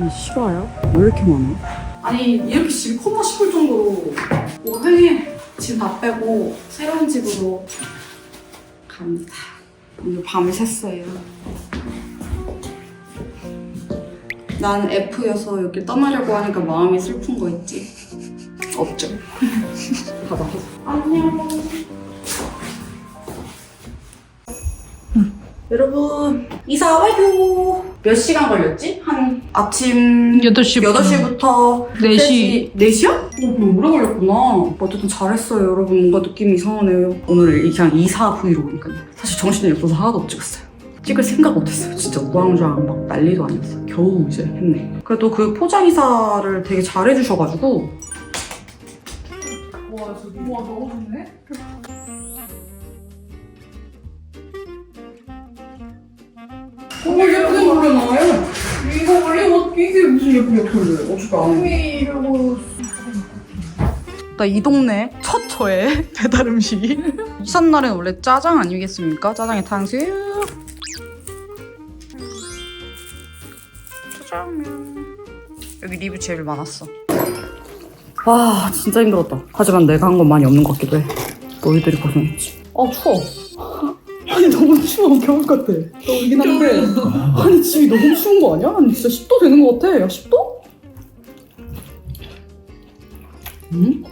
이 실화야? 왜 이렇게 많아? 아니 이렇게 커나 싶을 정도로 뭐 회의 짐다 빼고 새로운 집으로 갑니다. 오늘 밤을 샜어요. 난 F여서 여기 떠나려고 하니까 마음이 슬픈 거 있지? 없죠. 받아. 안녕. 여러분 이사 완료. 몇 시간 걸렸지? 한 아침 8시 8시부터 4시. 4시야? 어, 그럼 오래 걸렸구나. 어쨌든 잘했어요, 여러분. 뭔가 느낌이 이상하네요. 오늘 그냥 이사 브이로그니까요. 사실 정신이 없어서 하나도 못 찍었어요. 찍을 생각 못했어요. 진짜 우왕좌왕 막 난리도 아니었어요. 겨우 이제 했네. 그래도 그 포장 이사를 되게 잘해주셔가지고. 와, 진짜 와, 너무 좋네? 어, 예쁘게 놀려놔요. 이거 원래 뭐 이게 무슨 예쁘게 돌려? 어떻게 안 해? 이러고. 나이 동네 첫 저의 배달 음식. 이삿 날엔 원래 짜장 아니겠습니까? 짜장에 탕수육. 짜장면. 여기 리뷰 제일 많았어. 와 진짜 힘들었다. 하지만 내가 한 건 많이 없는 것 같기도 해. 너희들이 고생했지. 아 추워. 아니 너무 추워 겨울 같아. 더우긴 한데. 아니 집이 너무 추운 거 아니야? 아니 진짜 10도 되는 것 같아. 야 10도? 응?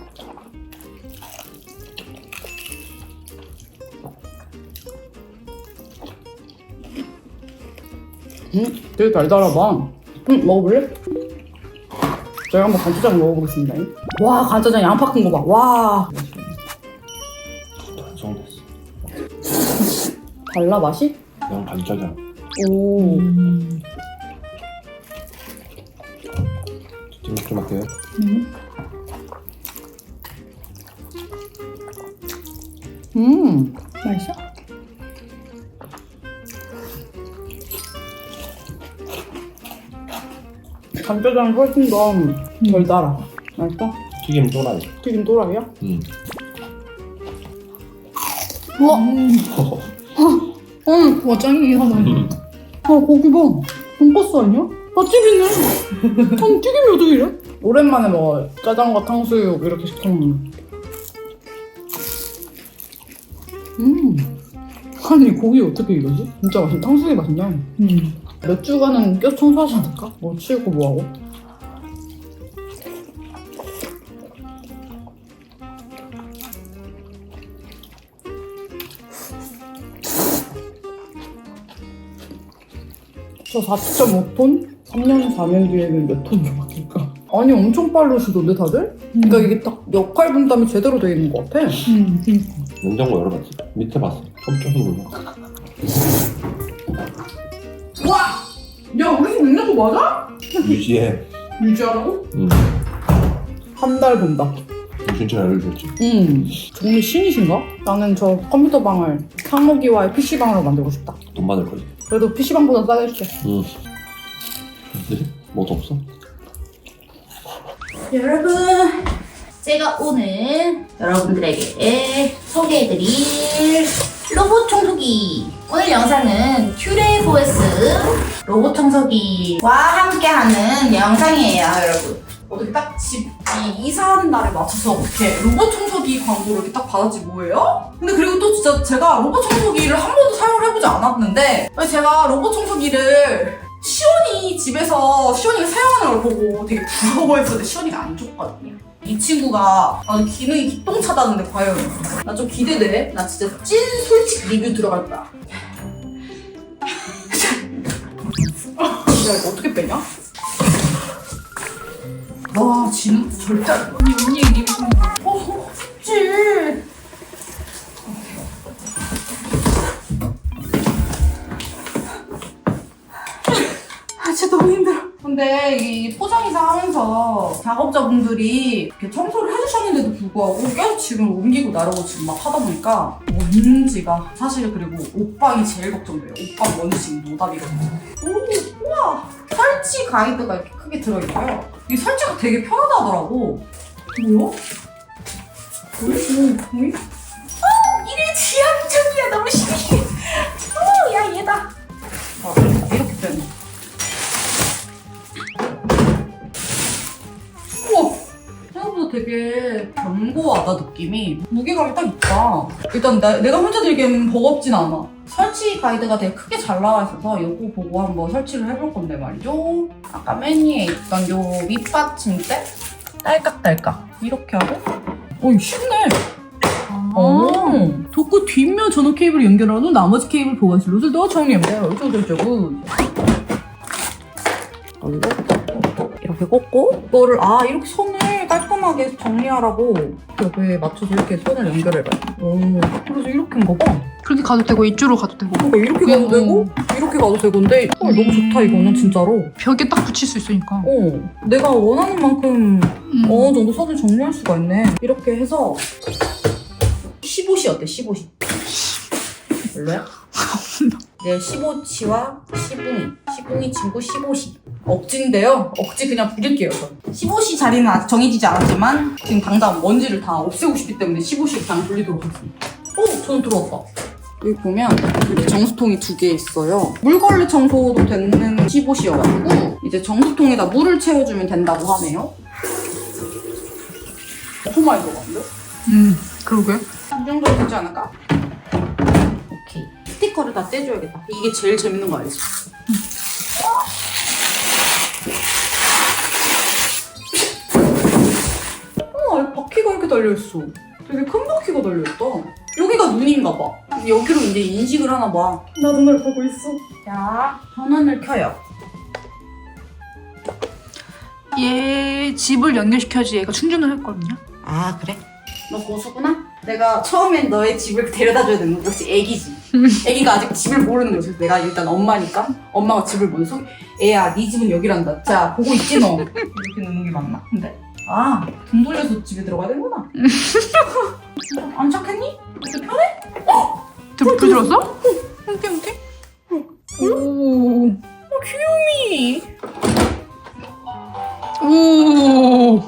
응? 되게 달달하다. 응, 먹어볼래? 제가 한번 간짜장 먹어보겠습니다. 와, 간짜장 양파 큰 거 봐. 와. 달라, 맛이? 그냥 간짜장. 오. 찜맛 좀 할게요. 음. 맛있어? 간짜장 훨씬 더덜 달아. 맛있어? 튀김 또라이. 튀김 또라이야? 응. 우와! 응! 와 짱이긴 하다. 아, 고기 봐. 돈가스 아니야? 맛집이네. 아니, 튀김이 어떻게 이래? 오랜만에 먹어요. 짜장과 탕수육 이렇게 시켜 먹는. 음. 아니, 고기 어떻게 이러지? 진짜 맛있 탕수육이 맛있냐? 음. 몇 주간은 껴 청소하지 않을까? 뭐 치우고 뭐하고? 저 4.5톤? 3년, 4년 뒤에는 몇 톤으로 바뀔까? 아니, 엄청 빠르시던데, 다들? 그러니까 이게 딱 역할 분담이 제대로 되어 있는 것 같아. 음. 그니까. 냉장고 열어봤지. 밑에 봤어. 깜짝 놀라. 야, 우리 집 냉장고 맞아? 유지해. 유지하라고? 응. 한 달 본다. 진짜 알려줬지. 음, 정말 신이신가? 나는 저 컴퓨터 방을 상호기와의 PC방으로 만들고 싶다. 돈 받을 거지. 그래도 PC방보다 싸게 줄게. 응. 근데 뭐도 없어? 여러분, 제가 오늘 여러분들에게 소개해드릴 로봇 청소기. 오늘 영상은 큐레이보에스 로봇 청소기와 함께하는 영상이에요, 여러분. 어떻게 딱집 이사하는 날에 맞춰서 이렇게 로봇 청소기 광고를 이렇게 딱 받았지 뭐예요? 근데 그리고 또 진짜 제가 로봇 청소기를 한 번도 사용을 해보지 않았는데 왜 제가 로봇 청소기를 시원이 집에서 시원이가 사용하는 걸 보고 되게 부러워했었는데 시원이가 안 줬거든요. 이 친구가 아, 기능이 기똥차다는데 과연 나 좀 기대돼. 나 진짜 찐 솔직 리뷰 들어갈 거야. 야 이거 어떻게 빼냐? 와 진짜 절대. 언니 언니 리뷰 좀. 어, 지 아, 진짜 너무 힘들어. 근데 이 포장이사 하면서 작업자분들이 이렇게 청소를 해주셨는데도 불구하고 계속 지금 옮기고 나르고 지금 막 하다 보니까 먼지가 사실 그리고 옷방이 제일 걱정돼요. 옷방 먼지 지금 노답이거든요. 오, 우와! 설치 가이드가 이렇게 크게 들어있고요. 이 설치가 되게 편하다더라고. 뭐야? 어이? 어, 이래 지향적이야. 너무 신기해. 어, 야, 얘다. 아, 이렇게 되네. 생각보다 되게 견고하다 느낌이. 무게감이 딱 있다. 일단 나- 내가 혼자 들기에는 버겁진 않아. 설치 가이드가 되게 크게 잘 나와 있어서 이거 보고 한번 설치를 해볼 건데 말이죠. 아까 맨 위에 있던 요 밑받침대? 딸깍딸깍. 이렇게 하고. 어이 쉽네. 어. 도구 뒷면 전원 케이블을 연결한 후 나머지 케이블 보관 슬롯을 넣어 돼요. 어쩌고저쩌고. 그리고 이렇게 꽂고. 이거를 아 이렇게 손을 깔끔하게 정리하라고 여기에 맞춰서 이렇게 손을 연결해봐요. 오, 그래서 이렇게 한거 봐. 그렇게 가도 되고 이쪽으로 가도 되고 그러니까 이렇게 가도 음. 되고 이렇게 가도 되고인데 어, 너무 좋다 이거는 진짜로. 벽에 딱 붙일 수 있으니까. 어, 내가 원하는 만큼 음. 어느 정도 선을 정리할 수가 있네. 이렇게 해서 15시 어때? 15시. 별로야? 네, 15치와 시붕이. 시붕이 친구 15시. 억지인데요. 억지 그냥 부릴게요, 전. 15시 자리는 아직 정해지지 않았지만 지금 당장 먼지를 다 없애고 싶기 때문에 15시 그냥 돌리도록 하겠습니다. 오, 전 들어왔다. 여기 보면 이렇게 정수통이 두 개 있어요. 물걸레 청소도 되는 15시여가지고 이제 정수통에다 물을 채워주면 된다고 하네요. 너무 많이 들어갔는데? 음, 그러게. 이 정도 되지 않을까? 오케이. 스티커를 다 떼줘야겠다. 이게 제일 재밌는 거 알지? 달려있어. 되게 큰 바퀴가 달려있다. 여기가 눈인가 봐. 여기로 이제 인식을 하나 봐. 나 눈을 보고 있어. 자, 전원을 켜요. 얘 집을 연결시켜야지 얘가 충전을 할 거거든요. 아, 그래? 너 고수구나? 내가 처음엔 너의 집을 데려다 줘야 되는 거 역시 애기지. 애기가 아직 집을 모르는 거지. 그래서 내가 일단 엄마니까 엄마가 집을 먼저 애야 네 집은 여기란다. 자 보고 있지 너. 이렇게 넣는 게 맞나? 근데 아 등 돌려서 집에 들어가야 되는구나. 안 착했니? 이렇게 편해? 들, 불 들었어? 오케이, 오케이. 오. 어 귀요미. 오.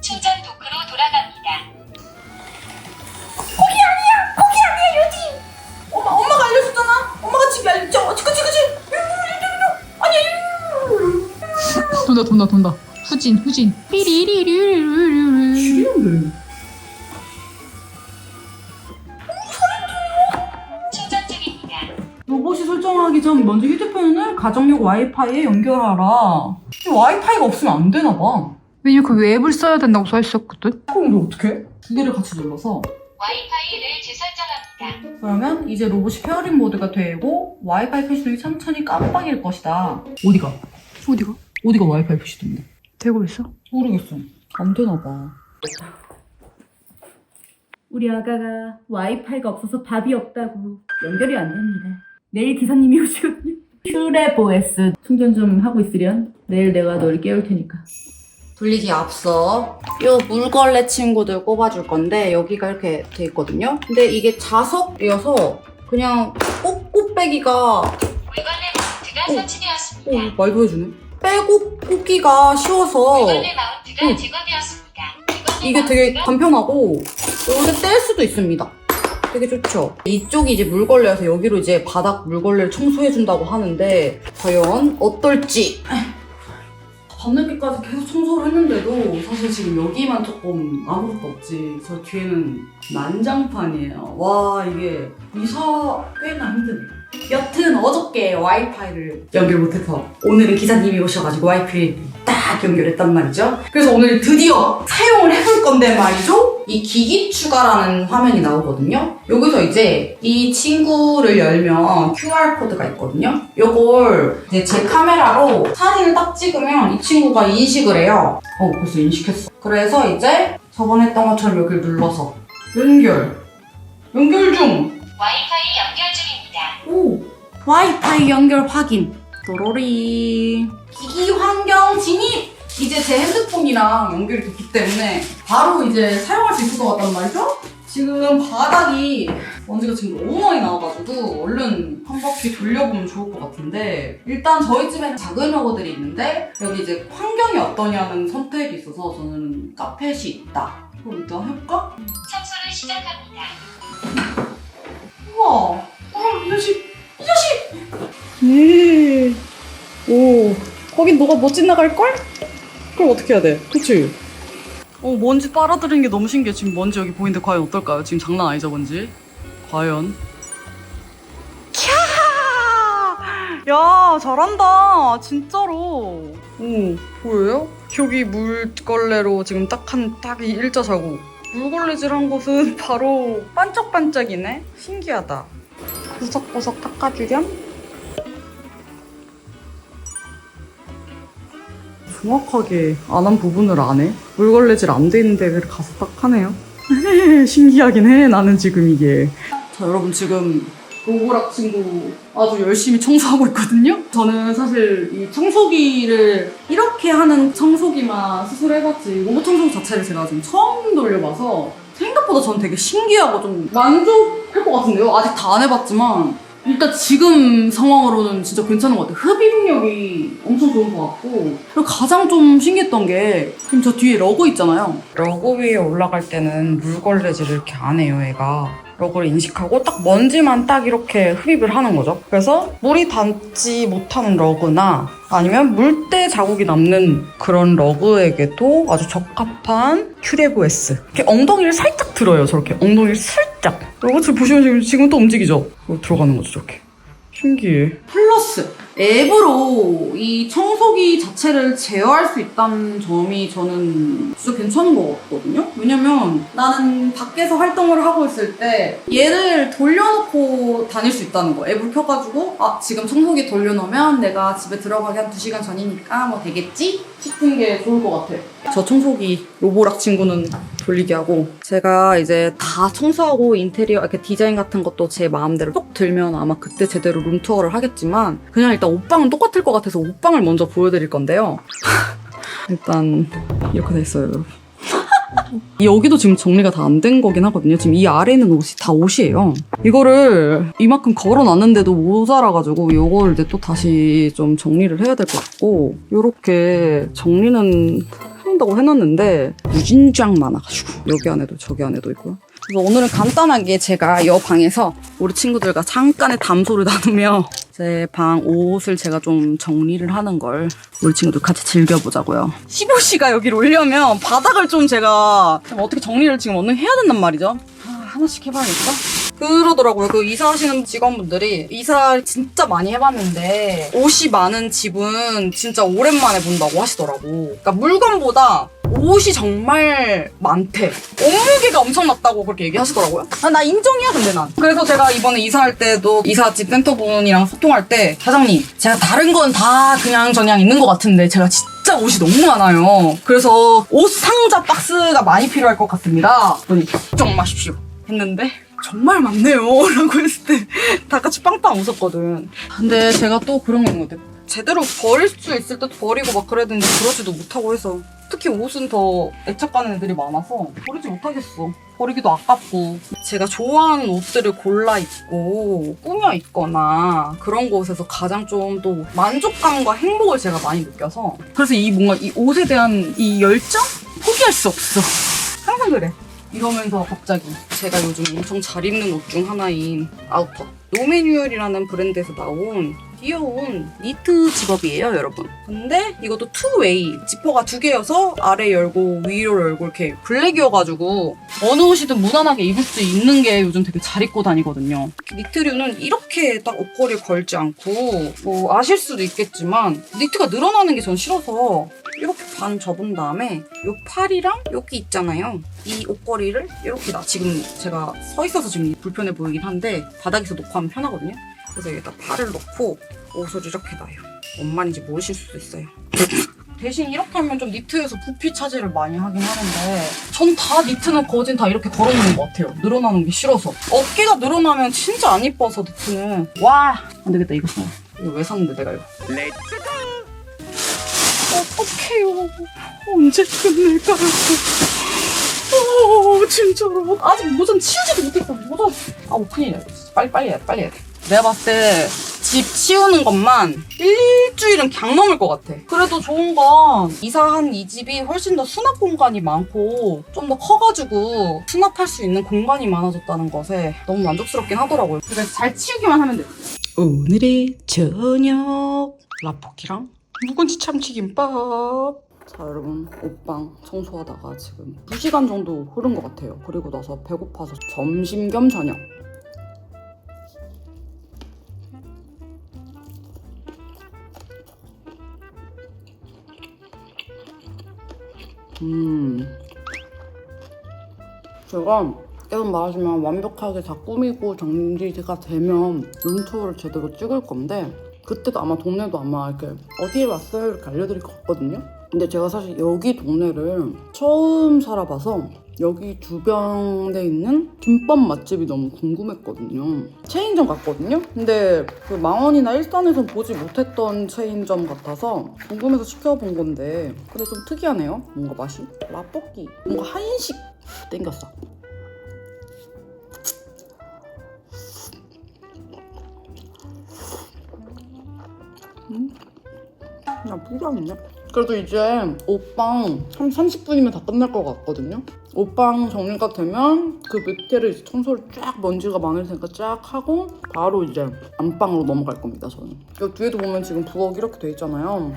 충전 도크로 돌아갑니다. 엄마 엄마가 알려줬잖아. 엄마가 집이 알려줘. 그치 그치 그치. 아 돈다, 돈다, 돈다. 후진, 후진. 삐리리리리리리. 귀여운데. 충전 중입니다. 로봇이 설정하기 전 먼저 휴대폰을 가정용 와이파이에 연결하라. 이 와이파이가 없으면 안 되나 봐. 왜냐면 그 웹을 써야 된다고 써 있었거든. 그럼 너 어떡해? 두 개를 같이 눌러서 와이파이를 재설정합니다. 그러면 이제 로봇이 페어링 모드가 되고 와이파이 표시등이 천천히 깜빡일 것이다. 어디가? 어디가? 어디가 와이파이 표시등인데? 되고 있어? 모르겠어. 안 되나 봐. 우리 아가가 와이파이가 없어서 밥이 없다고 연결이 안 됩니다. 내일 기사님이 오시거든요. 큐레보에스 충전 좀 하고 있으련 내일 내가 널 깨울 테니까. 돌리기 앞서 요 물걸레 친구들 꼽아줄 건데 여기가 이렇게 돼 있거든요. 근데 이게 자석이어서 그냥 꼭, 꼭 빼기가 물걸레 마운트가 오. 설치되었습니다. 오, 말도 해주네. 빼고 꽂기가 쉬워서 마운트가 응. 제거되었습니다. 이게 되게 마운트가 간편하고 여기서 뗄 수도 있습니다. 되게 좋죠. 이쪽이 이제 물걸레여서 여기로 이제 바닥 물걸레를 청소해준다고 하는데 과연 어떨지. 밤늦게까지 계속 청소를 했는데도 사실 지금 여기만 조금 아무것도 없지. 저 뒤에는 난장판이에요. 와 이게 이사 꽤나 힘드네. 여튼 어저께 와이파이를 연결 못해서 오늘은 기사님이 오셔가지고 와이파이를 딱 연결했단 말이죠. 그래서 오늘 드디어 사용을 해볼 건데 말이죠. 이 기기 추가라는 화면이 나오거든요. 여기서 이제 이 친구를 열면 QR코드가 있거든요. 요걸 이제 제 카메라로 사진을 딱 찍으면 이 친구가 인식을 해요. 어, 벌써 인식했어. 그래서 이제 저번에 했던 것처럼 여기를 눌러서 연결. 연결 중. 와이파이 연결 중입니다. 오! 와이파이 연결 확인. 도로리. 기기 환경 진입! 이제 제 핸드폰이랑 연결이 됐기 때문에 바로 이제 사용할 수 있을 것 같단 말이죠? 지금 바닥이 먼지가 지금 너무 많이 나와가지고 얼른 한 바퀴 돌려보면 좋을 것 같은데 일단 저희 집에 작은 로고들이 있는데 여기 이제 환경이 어떠냐는 선택이 있어서 저는 카펫이 있다. 그럼 일단 해볼까? 청소를 시작합니다. 우와! 어, 이 자식! 이 자식! 거긴 너가 못 지나갈걸? 그럼 어떻게 해야 돼? 그치? 어, 먼지 빨아들이는 게 너무 신기해. 지금 먼지 여기 보이는데 과연 어떨까요? 지금 장난 아니죠, 먼지? 과연? 캬! 야, 잘한다. 진짜로. 오, 보여요? 여기 물걸레로 지금 딱 한, 딱이 일자 자국. 물걸레질한 곳은 바로 반짝반짝이네? 신기하다. 구석구석 닦아주렴. 정확하게 안 한 부분을 안 해. 물걸레질 안 돼 있는데 왜 가서 딱 하네요. 신기하긴 해, 나는 지금 이게. 자, 여러분 지금 로보락 친구 아주 열심히 청소하고 있거든요. 저는 사실 이 청소기를 이렇게 하는 청소기만 스스로 해봤지 로봇 청소기 자체를 제가 지금 처음 돌려봐서 생각보다 전 되게 신기하고 좀 만족할 것 같은데요. 아직 다 안 해봤지만 일단 지금 상황으로는 진짜 괜찮은 것 같아요. 흡입력이 엄청 좋은 것 같고 그리고 가장 좀 신기했던 게 지금 저 뒤에 러그 있잖아요. 러그 위에 올라갈 때는 물걸레질을 이렇게 안 해요, 얘가. 러그를 인식하고 딱 먼지만 딱 이렇게 흡입을 하는 거죠. 그래서 물이 닿지 못하는 러그나 아니면 물때 자국이 남는 그런 러그에게도 아주 적합한 S. 이렇게 엉덩이를 살짝 들어요, 저렇게. 엉덩이를 살짝. 러그 지금 보시면 지금, 지금 또 움직이죠? 들어가는 거죠, 저렇게. 신기해. 플러스 앱으로 이 청소기 자체를 제어할 수 있다는 점이 저는 진짜 괜찮은 것 같거든요. 왜냐면 나는 밖에서 활동을 하고 있을 때 얘를 돌려놓고 다닐 수 있다는 거. 앱을 켜가지고 아 지금 청소기 돌려놓으면 내가 집에 들어가기 한 2시간 전이니까 뭐 되겠지? 싶은 게 좋을 것 같아요. 저 청소기 로보락 친구는 돌리게 하고 제가 이제 다 청소하고 인테리어 이렇게 디자인 같은 것도 제 마음대로 쏙 들면 아마 그때 제대로 룸투어를 하겠지만 그냥 일단 옷방은 똑같을 것 같아서 옷방을 먼저 보여드릴 건데요 일단 이렇게 돼 있어요 여러분 여기도 지금 정리가 다 안 된 거긴 하거든요. 지금 이 아래 있는 옷이 다 옷이에요. 이거를 이만큼 걸어놨는데도 모자라가지고 이거를 이제 또 다시 좀 정리를 해야 될 것 같고 요렇게 정리는 한다고 해놨는데 무진장 많아가지고 여기 안에도 저기 안에도 있고요. 그래서 오늘은 간단하게 제가 이 방에서 우리 친구들과 잠깐의 담소를 나누며 제 방 옷을 제가 좀 정리를 하는 걸 우리 친구들 같이 즐겨보자고요. 15시가 여기를 오려면 바닥을 좀 제가 좀 어떻게 정리를 지금 오늘 해야 된단 말이죠. 아, 하나씩 해봐야겠다. 그러더라고요. 그 이사하시는 직원분들이 이사 진짜 많이 해봤는데 옷이 많은 집은 진짜 오랜만에 본다고 하시더라고. 그러니까 물건보다 옷이 정말 많대. 몸무게가 엄청났다고 그렇게 얘기하시더라고요. 아, 나 인정이야, 근데 난. 그래서 제가 이번에 이사할 때도 이사집 센터분이랑 소통할 때 사장님, 제가 다른 건 다 그냥 저냥 있는 것 같은데 제가 진짜 옷이 너무 많아요. 그래서 옷 상자 박스가 많이 필요할 것 같습니다. 걱정 마십시오. 했는데 정말 많네요. 라고 했을 때 다 같이 빵빵 웃었거든. 근데 제가 또 그런 것 같아요. 제대로 버릴 수 있을 때도 버리고 막 그래야 되는데 그러지도 못하고 해서 특히 옷은 더 애착 가는 애들이 많아서 버리지 못하겠어. 버리기도 아깝고 제가 좋아하는 옷들을 골라 입고 꾸며 입거나 그런 곳에서 가장 좀 또 만족감과 행복을 제가 많이 느껴서 그래서 이 뭔가 이 옷에 대한 이 열정 포기할 수 없어. 항상 그래. 이러면서 갑자기 제가 요즘 엄청 잘 입는 옷 중 하나인 아우터. 노매뉴얼이라는 브랜드에서 나온 귀여운 니트 집업이에요 여러분. 근데 이것도 투웨이 지퍼가 두 개여서 아래 열고 위로 열고 이렇게 블랙이어가지고 어느 옷이든 무난하게 입을 수 있는 게 요즘 되게 잘 입고 다니거든요. 니트류는 이렇게 딱 옷걸이를 걸지 않고 뭐 아실 수도 있겠지만 니트가 늘어나는 게 전 싫어서 이렇게 반 접은 다음에 요 팔이랑 여기 있잖아요. 이 옷걸이를 이렇게 나 지금 제가 서 있어서 지금 불편해 보이긴 한데 바닥에서 놓고 하면 편하거든요. 그래서 여기다 팔을 넣고 옷을 이렇게 놔요. 뭔 말인지 모르실 수도 있어요. 대신 이렇게 하면 좀 니트에서 부피 차지를 많이 하긴 하는데 전 다 니트는 거진 다 이렇게 걸어놓는 것 같아요. 늘어나는 게 싫어서. 어깨가 늘어나면 진짜 안 이뻐서 니트는 와! 안 되겠다 이거 사. 이거 왜 샀는데 내가 이거. 어떡해요. 언제 끝낼까요? 어, 진짜로. 아직 모전 치우지도 못했어. 모전. 아, 뭐 큰일이야. 빨리, 빨리 해야 돼. 빨리 해야 돼. 내가 봤을 때 집 치우는 것만 일주일은 그냥 넘을 것 같아. 그래도 좋은 건 이사한 이 집이 훨씬 더 수납 공간이 많고 좀 더 커가지고 수납할 수 있는 공간이 많아졌다는 것에 너무 만족스럽긴 하더라고요. 그래서 잘 치우기만 하면 돼. 오늘의 저녁 라포키랑 묵은지 참치김밥. 자 여러분 옷방 청소하다가 지금 2시간 정도 흐른 것 같아요. 그리고 나서 배고파서 점심 겸 저녁. 음. 제가 계속 말하지만 완벽하게 다 꾸미고 정리가 되면 룸투어를 제대로 찍을 건데 그때도 아마 동네도 아마 이렇게 어디에 왔어요 이렇게 알려드릴 것 같거든요. 근데 제가 사실 여기 동네를 처음 살아봐서 여기 주변에 있는 김밥 맛집이 너무 궁금했거든요. 체인점 같거든요. 근데 그 망원이나 일산에서 보지 못했던 체인점 같아서 궁금해서 시켜본 건데 근데 좀 특이하네요. 뭔가 맛이 라볶이 뭔가 한식 땡겼어. 야, 부담이냐? 그래도 이제 한 30분이면 다 끝날 것 같거든요? 옷방 정리가 되면 그 밑에를 이제 청소를 쫙 먼지가 많을 테니까 쫙 하고 바로 이제 안방으로 넘어갈 겁니다, 저는. 여기 뒤에도 보면 지금 부엌 이렇게 돼 있잖아요.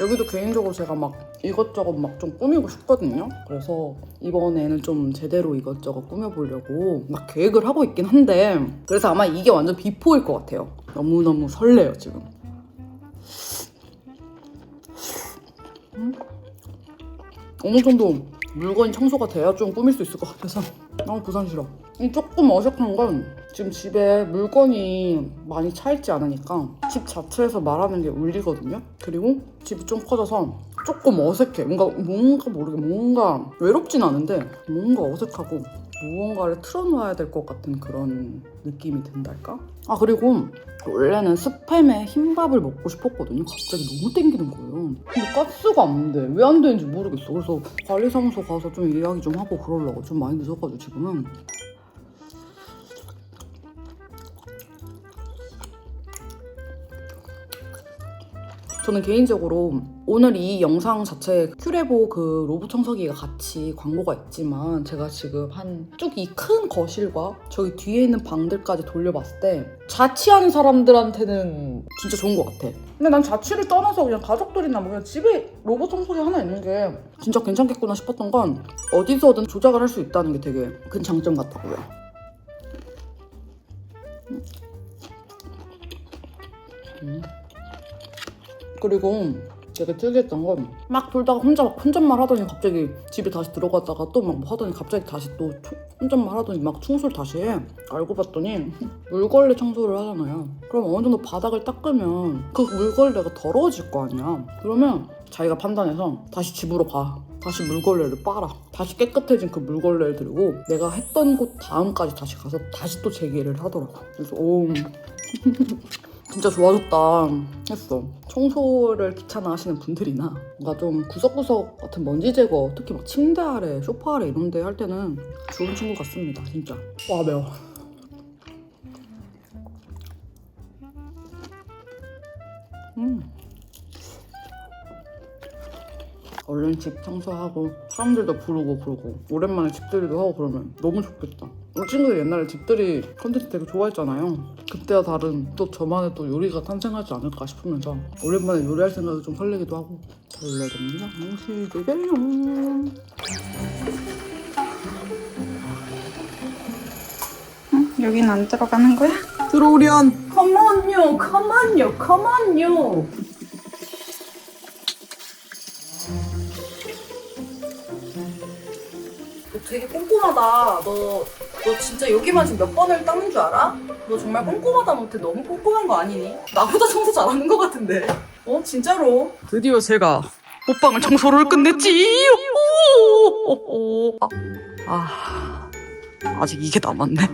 여기도 개인적으로 제가 막 이것저것 막 좀 꾸미고 싶거든요. 그래서 이번에는 좀 제대로 이것저것 꾸며보려고 막 계획을 하고 있긴 한데 그래서 아마 이게 완전 비포일 것 같아요. 너무너무 설레요, 지금. 어느 정도 물건이 청소가 돼야 좀 꾸밀 수 있을 것 같아서 너무 부산 싫어. 이 조금 어색한 건 지금 집에 물건이 많이 차 있지 않으니까 집 자체에서 말하는 게 울리거든요. 그리고 집이 좀 커져서 조금 어색해. 뭔가 뭔가 모르게 뭔가 외롭진 않은데 뭔가 어색하고 무언가를 틀어놓아야 될 것 같은 그런 느낌이 든달까? 아 그리고 원래는 스팸에 흰밥을 먹고 싶었거든요. 갑자기 너무 땡기는 거예요. 근데 가스가 안 돼. 왜 안 되는지 모르겠어. 그래서 관리사무소 가서 좀 이야기 좀 하고 그러려고 좀 많이 늦어가지고 지금은. 저는 개인적으로 오늘 이 영상 자체에 큐레보 그 로브 청소기가 같이 광고가 있지만 제가 지금 한 쭉 이 큰 거실과 저기 뒤에 있는 방들까지 돌려봤을 때 자취하는 사람들한테는 진짜 좋은 것 같아. 근데 난 자취를 떠나서 그냥 가족들이나 뭐 그냥 집에 로봇 청소기 하나 있는 게 진짜 괜찮겠구나 싶었던 건 어디서든 조작을 할 수 있다는 게 되게 큰 장점 같다고요. 음. 그리고 되게 특이했던 건 막 돌다가 혼자 막 혼잣말 하더니 갑자기 집에 다시 들어갔다가 또막뭐 하더니 갑자기 다시 또 초- 혼잣말 하더니 막 청소를 다시 해. 알고 봤더니 물걸레 청소를 하잖아요. 그럼 어느 정도 바닥을 닦으면 그 물걸레가 더러워질 거 아니야. 그러면 자기가 판단해서 다시 집으로 가. 다시 물걸레를 빨아. 다시 깨끗해진 그 물걸레를 들고 내가 했던 곳 다음까지 다시 가서 다시 또 재개를 하더라고. 그래서 오 진짜 좋아졌다 했어. 청소를 귀찮아 하시는 분들이나 뭔가 좀 구석구석 같은 먼지 제거 특히 막 침대 아래, 소파 아래 이런 데 할 때는 좋은 친구 같습니다. 진짜. 와 매워. 음. 얼른 집 청소하고 사람들도 부르고 그러고 오랜만에 집들이도 하고 그러면 너무 좋겠다. 우리 친구들 옛날에 집들이 컨텐츠 되게 좋아했잖아요. 그때와 다른 또 저만의 또 요리가 탄생하지 않을까 싶으면서 오랜만에 요리할 생각이 좀 설레기도 하고 설레됩니다. 시대요. 여긴 안 들어가는 거야? 들어오련. Come on you, come on you, come on you. 너 되게 꼼꼼하다. 너, 너 진짜 여기만 지금 몇 번을 닦는 줄 알아? 너 정말 꼼꼼하다 못해 너무 꼼꼼한 거 아니니? 나보다 청소 잘하는 것 같은데. 어, 진짜로. 드디어 제가 옷방을 청소를 끝냈지. 오! 아, 아직 이게 남았네.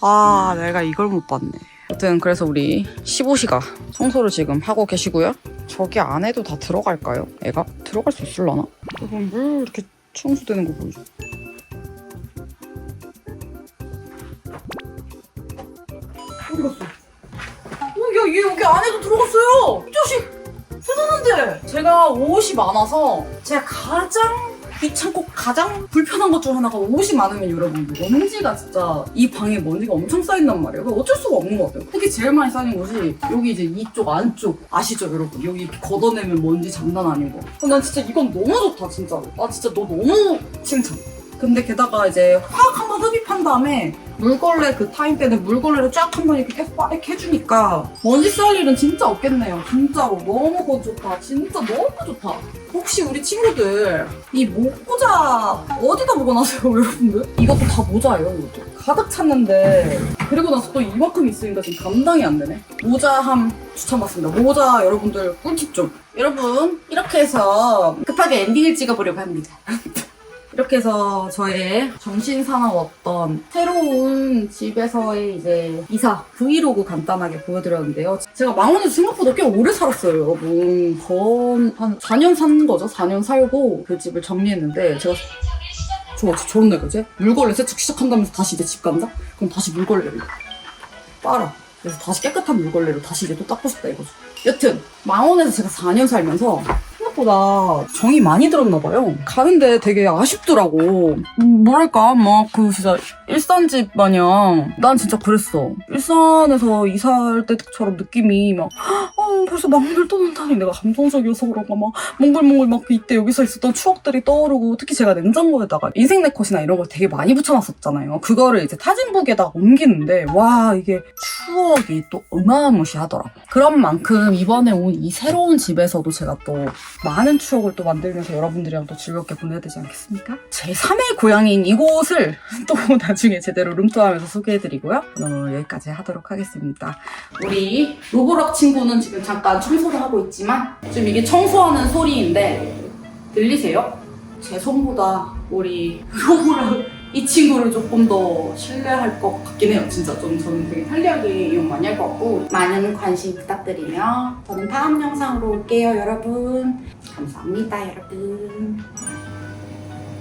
아, 내가 이걸 못 봤네. 아무튼 그래서 우리 15시가 청소를 지금 하고 계시고요. 저기 안에도 다 들어갈까요? 애가 들어갈 수 있을라나? 이거 물 이렇게 청소되는 거 보이죠? 갔어? 어, 야, 얘 여기 안에도 들어갔어요! 이 자식! 대단한데! 제가 옷이 많아서 제가 가장 귀찮고 가장 불편한 것 중 하나가 옷이 많으면 여러분들 먼지가 진짜 이 방에 먼지가 엄청 쌓인단 말이에요. 어쩔 수가 없는 것 같아요. 특히 제일 많이 쌓이는 곳이 여기 이제 이쪽 안쪽 아시죠 여러분? 여기 이렇게 걷어내면 먼지 장난 아닌 거. 어, 난 진짜 이건 너무 좋다 진짜로. 나 진짜 너 너무 칭찬. 근데 게다가 이제 확 한번 흡입한 다음에 물걸레 그 타임 때는 물걸레로 쫙 한 번 이렇게 계속 빠르게 해주니까 먼지 쌓일 일은 진짜 없겠네요. 진짜로 너무 그거 좋다. 진짜 너무 좋다. 혹시 우리 친구들 이 목모자 어디다 보관하세요 여러분들? 이것도 다 모자예요 이것도. 가득 찼는데 그리고 나서 또 이만큼 있으니까 지금 감당이 안 되네. 모자함 추천받습니다. 모자 여러분들 꿀팁 좀. 여러분 이렇게 해서 급하게 엔딩을 찍어보려고 합니다. 이렇게 해서 저의 정신 사나웠던 새로운 집에서의 이제 이사 브이로그 간단하게 보여드렸는데요. 제가 망원에서 생각보다 꽤 오래 살았어요, 여러분. 건한 4년 산 거죠. 4년 살고 그 집을 정리했는데 제가 좋아, 좋은데 그지? 물걸레 세척 시작한다면서 다시 이제 집 간다? 그럼 다시 물걸레를 빨아. 그래서 다시 깨끗한 물걸레로 다시 이제 또 닦고 싶다 이거죠. 여튼 망원에서 제가 4년 살면서 생각보다 정이 많이 들었나 봐요. 가는데 되게 아쉽더라고. 음, 뭐랄까 막 그 진짜 일산집 마냥 난 진짜 그랬어. 일산에서 이사할 때처럼 느낌이 막 어, 벌써 망원을 떠난다니 내가 감성적이어서 그런가 막 몽글몽글 막 이때 여기서 있었던 추억들이 떠오르고 특히 제가 냉장고에다가 인생 네컷이나 이런 걸 되게 많이 붙여놨었잖아요. 그거를 이제 타진북에다가 옮기는데 와 이게 추억이 또 어마무시하더라고. 그런 만큼 이번에 온 이 새로운 집에서도 제가 또 많은 추억을 또 만들면서 여러분들이랑 또 즐겁게 보내야 되지 않겠습니까? 제 3의 고향인 이곳을 또 나중에 제대로 룸투하면서 소개해드리고요. 오늘 여기까지 하도록 하겠습니다. 우리 로보락 친구는 지금 잠깐 청소를 하고 있지만 지금 이게 청소하는 소리인데 들리세요? 제 손보다 우리 로보락 이 친구를 조금 더 신뢰할 것 같긴 해요. 진짜 좀 저는 되게 편리하게 이용 많이 할 것 같고 많은 관심 부탁드리며 저는 다음 영상으로 올게요, 여러분. 감사합니다, 여러분.